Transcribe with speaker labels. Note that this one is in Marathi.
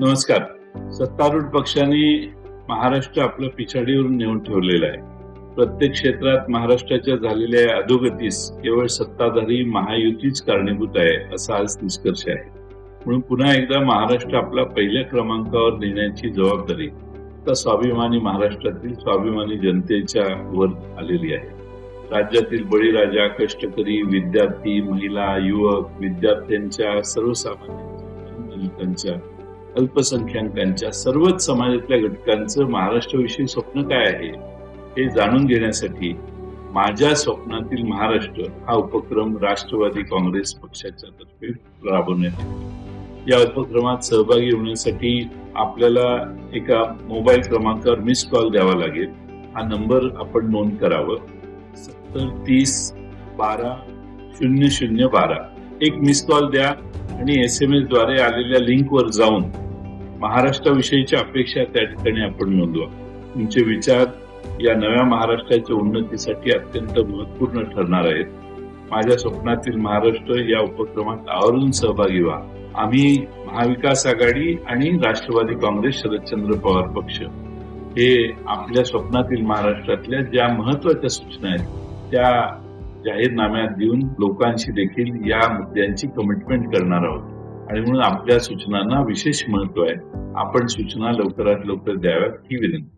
Speaker 1: नमस्कार. सत्तारूढ पक्षाने महाराष्ट्र आपलं पिछाडीवरून नेऊन ठेवलेलं आहे. प्रत्येक क्षेत्रात महाराष्ट्राच्या झालेल्या अधोगतीस केवळ सत्ताधारी महायुतीच कारणीभूत आहे असा आज निष्कर्ष आहे. म्हणून पुन्हा एकदा महाराष्ट्र आपला पहिल्या क्रमांकावर नेण्याची जबाबदारी आता स्वाभिमानी महाराष्ट्रातील स्वाभिमानी जनतेच्या वर आलेली आहे. राज्यातील बळीराजा कष्टकरी विद्यार्थी महिला युवक विद्यार्थ्यांच्या सर्वसामान्यांच्या अल्पसंख्याकांच्या सर्वच समाजातल्या घटकांचं महाराष्ट्राविषयी स्वप्न काय आहे हे जाणून घेण्यासाठी माझ्या स्वप्नातील महाराष्ट्र हा उपक्रम राष्ट्रवादी काँग्रेस पक्षाच्या तर्फे राबवण्यात या उपक्रमात सहभागी होण्यासाठी आपल्याला एका मोबाईल क्रमांकावर मिस कॉल द्यावा लागेल. हा नंबर आपण नोंद करावं. सत्तर तीस बारा शून्य शून्य बारा. एक मिस कॉल द्या आणि एस एम एसद्वारे आलेल्या लिंकवर जाऊन महाराष्ट्राविषयीच्या अपेक्षा त्या ठिकाणी आपण नोंदवा. तुमचे विचार या नव्या महाराष्ट्राच्या उन्नतीसाठी अत्यंत महत्त्वपूर्ण ठरणार आहेत. माझ्या स्वप्नातील महाराष्ट्र या उपक्रमात आवर्जून सहभागी व्हा. आम्ही महाविकास आघाडी आणि राष्ट्रवादी काँग्रेस शरदचंद्र पवार पक्ष हे आपल्या स्वप्नातील महाराष्ट्रातल्या ज्या महत्त्वाच्या सूचना आहेत त्या जाहीरनाम्यात देऊन लोकांशी देखील या मुद्द्यांची कमिटमेंट करणार आहोत. आणि म्हणून आपल्या सूचनांना विशेष महत्त्व आहे. आपण सूचना लवकरात लवकर द्याव्यात ही विनंती.